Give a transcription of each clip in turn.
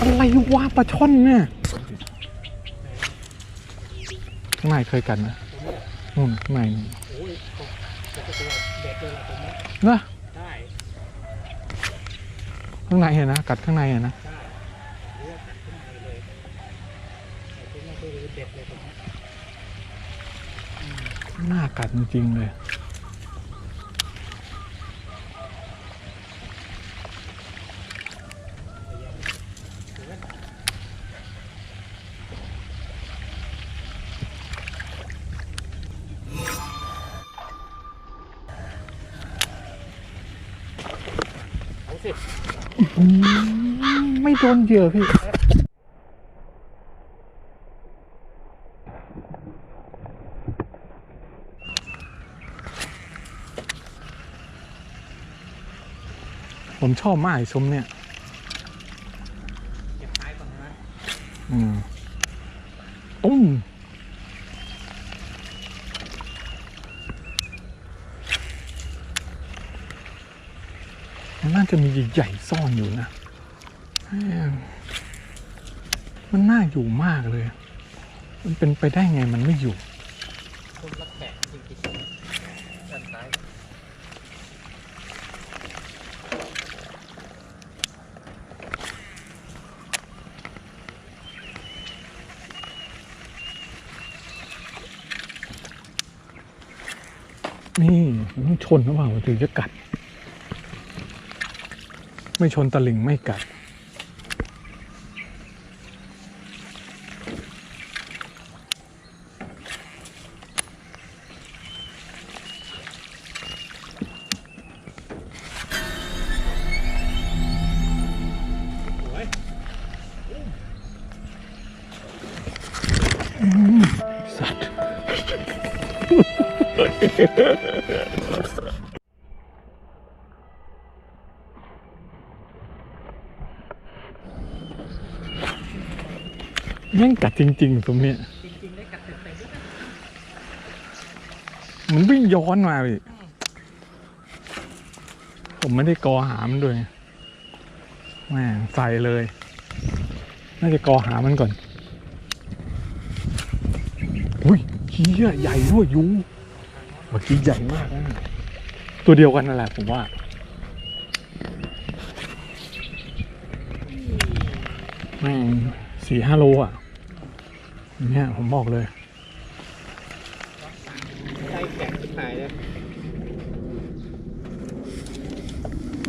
อะไรวะปลาช่อนเนี่ยข้างในเคยกันนะนู่นข้างในนี่โอ้ยปกติเด็ดเลยล่ะผมเนี่ยนะข้างในเห็นนะ กัดข้างในเห็นนะได้เลือกกัดขึ้นมาเลยแต่ที่นี่คือเด็ดเลยผมเนี่ยหน้ากัดจริงๆเลย ไม่โดนเหยื่อพี่ผมชอบมากไอ้ซุ้มเนี่ย เก็บท้ายก่อนนะอืมตุ้มมันน่าจะมี ใหญ่ซ่อนอยู่นะ มันน่าอยู่มากเลย มันเป็นไปได้ไงมันไม่อยู่คุณรักแขกจริงๆด้านซ้ายนี่มันชนหรือเปล่าถึงจะกัด ไม่ชนตะลิ่งไม่กัด สัตว์ แม่งกัดจริงๆตรงเนี้ยจริงๆได้กัดเต็มๆด้วยมันวิ่งย้อนมาพี่ผมไม่ได้กอหามันด้วยแม่ใส่เลย น่าจะกอหามันก่อน อุ้ยเฮียใหญ่ด้วยยูเมื่อกี้ใหญ่มากนะตัวเดียวกันนั่นแหละผมว่าแม่งสี่ห้าโลอะ เนี่ยผมบอกเลยใจแข็งชิบหายเลย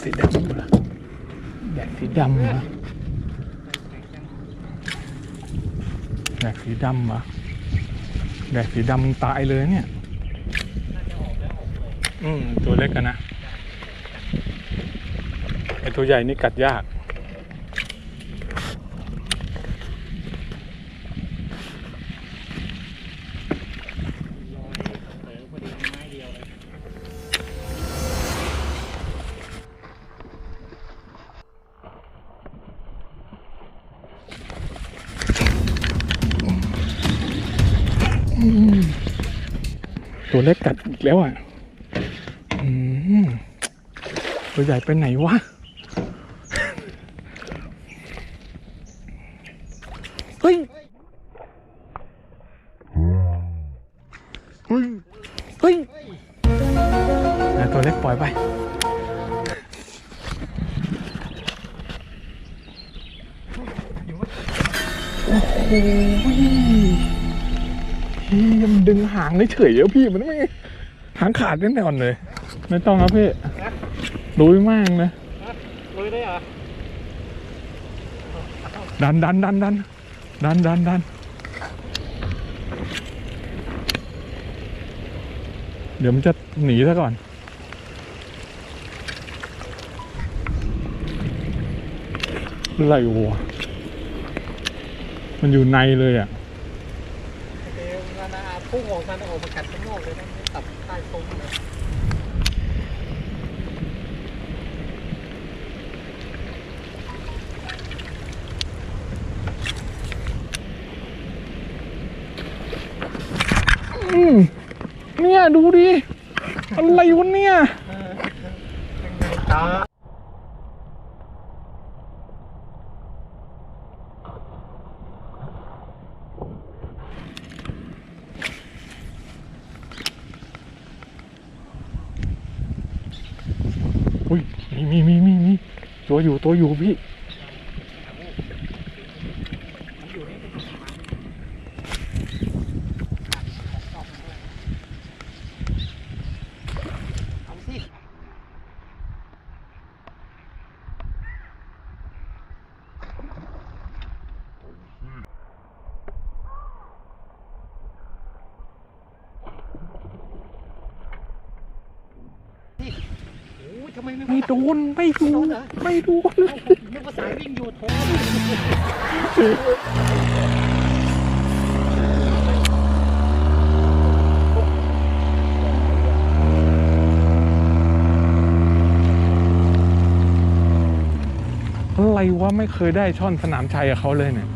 สีดำเหรอแดกสีดำเหรอแดกสีดำเหรอแดกสีดำตายเลยเนี่ยน่าจะออกแล้วออกเลยอืมตัวเล็กกันนะไอตัวใหญ่นี่กัดยาก ตัวเล็กกัดอีกแล้วอะอืมตัวใหญ่ไปไหนวะ เฮ้ย เฮ้ย เฮ้ยตัวเล็กปล่อยไปโอ้โห มันดึงหางเฉยๆแล้วพี่มันไม่หางขาดแน่นอนเลย ไม่ต้องครับพี่ลุยมากนะลุยได้เหรอดันดันดันดันดันดันดันเดี๋ยวมันจะหนีซะก่อนอะไรวะมันอยู่ในเลยอะเดี๋ยวมันอา พุ่งออกมาออกมากัดข้างนอกเลยนะตับใต้ตรงเลยอืมเนี่ย ดูดิ อะไรวะเนี่ย ตา อุ้ยมีมีมีมีมีตัวอยู่ตัวอยู่พี่ ไมไม่ไม่โดนไม่โดนไม่โดนเอ้าผมนึกว่าสายวิ่งอยู่โทรอะไรวะไม่เคยได้ช่อนสนามชัยกับเขาเลยเนี่ย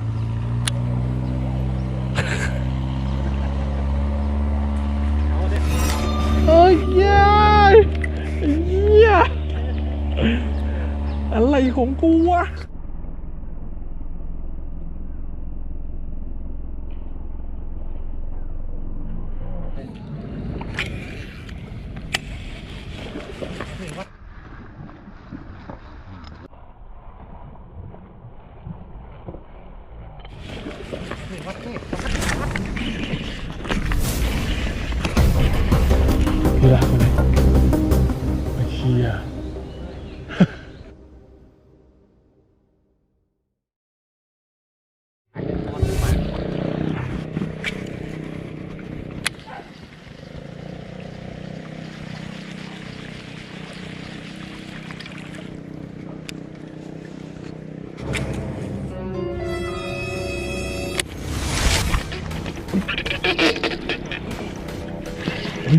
เอาเด็เอ้ยเย้ยเหี้ย อะไรของกูวะนี่วัดนี่วัดเทพเฮียคน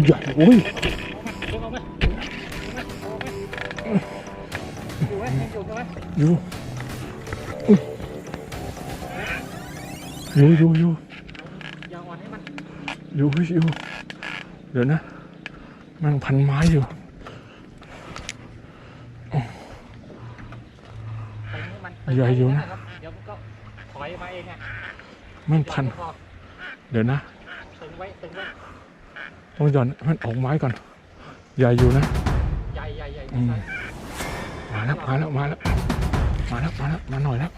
ใหญ่โอ้ยเอาไหมอยู่อยู่อยู่อยู่อยู่อยู่อยู่เดี๋ยวนะมันพันไม้อยู่ใหญ่อยู่นะมันพัน เดี๋ยวนะตึงไว้ตึงไว้ ต้องหย่อนให้มันออกไม้ก่อน ใหญ่อยู่นะ ใหญ่ใหญ่ใหญ่อืมมาแล้วมาแล้วมาแล้วมาแล้วมาแล้วมาหน่อยแล้ว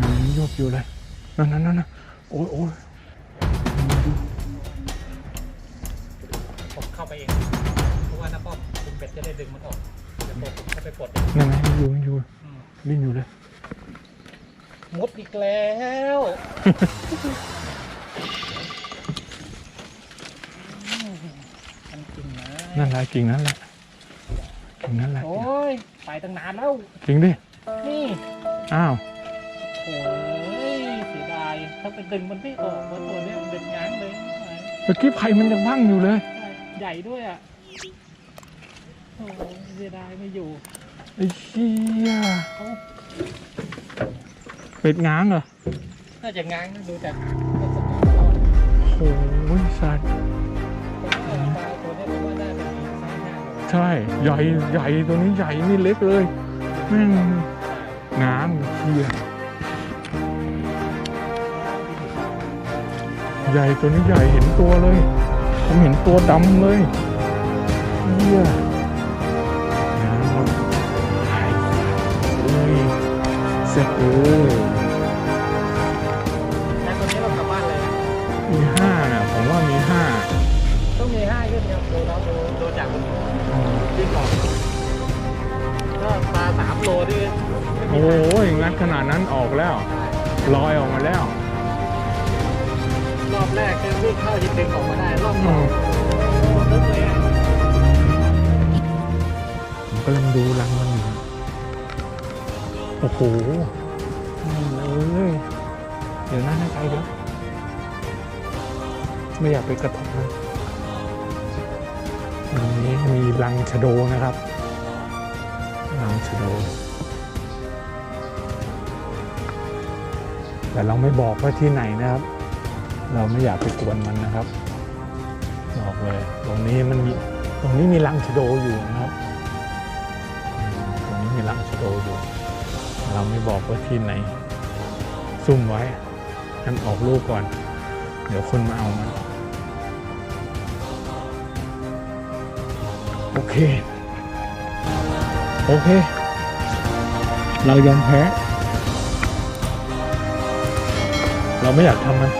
อืมโยกอยู่เลยนั่นนั่นนั่นนั่นโอ้ยโอ้ยผมเข้าไปเองเพราะว่าน้าป้อมคุณเป็ดจะได้ดึงมันออกเดี๋ยวผมเข้าไปปลดเองนั่นไงยังอยู่ยังอยู่อืมดิ้นอยู่เลย มดอีกแล้ว มันจริงนะนั่นแหละกิ่งนั้นแหละกิ่งนั้นแหละโอ้ยไปตั้งนานแล้ว กิ่งดิ นี่ อ้าว โอ้ยเสียดาย ถ้าไปดึงมันไม่ออกว่าตัวเนี้ยมันเป็นง้างเลย เมื่อกี้ไผ่มันยังบ้างอยู่เลย ใหญ่ด้วยอะ โอ้ยเสียดายไม่อยู่ไอ้เหี้ย เอ้าเป็ดง้างเหรอ น่าจะง้างนะดูจากลักษณะแล้วอะโอ้ยสัตว์ ผมว่าปลาตัวเนี้ยผมว่าน่าจะมีไซส์หน้าหน่อยใช่ ใหญ่ใหญ่ตัวนี้ใหญ่นี่เล็กเลยแม่งง้างเหี้ยใหญ่ตัวนี้ใหญ่เห็นตัวเลย ผมเห็นตัวดำเลยเหี้ยง้างครับใหญ่โอ้ยเสร็จเลย ห้าขึ้นครับดูแล้วดูดูจากที่บอกก็ปลาสามโลดิโอ้ยงัดขนาดนั้นออกแล้วลอยออกมาแล้ว รอบแรกคือวิ่งเข้ายิงดึงออกมาได้รอบสอืองมลึกเลยอะผมกำลังดูรังมันอยู่โอ้โหนี่เลยเดี๋ยวนะให้ใจเดี๋ยวไม่อยากไปกระทบมั นอันนี้มีรังชะโดนะครับรังชะโด แต่เราไม่บอกว่าที่ไหนนะครับ เราไม่อยากไปกวนมันนะครับบอกเลย ตรงนี้มันมีตรงนี้มีรังชะโดอยู่นะครับ ตรงนี้มีรังชะโดอยู่ เราไม่บอกว่าที่ไหน ซุ่มไว้ให้มันออกลูกก่อน เดี๋ยวคนมาเอามัน โอเค โอเค เรายอมแพ้ เราไม่อยากทำมัน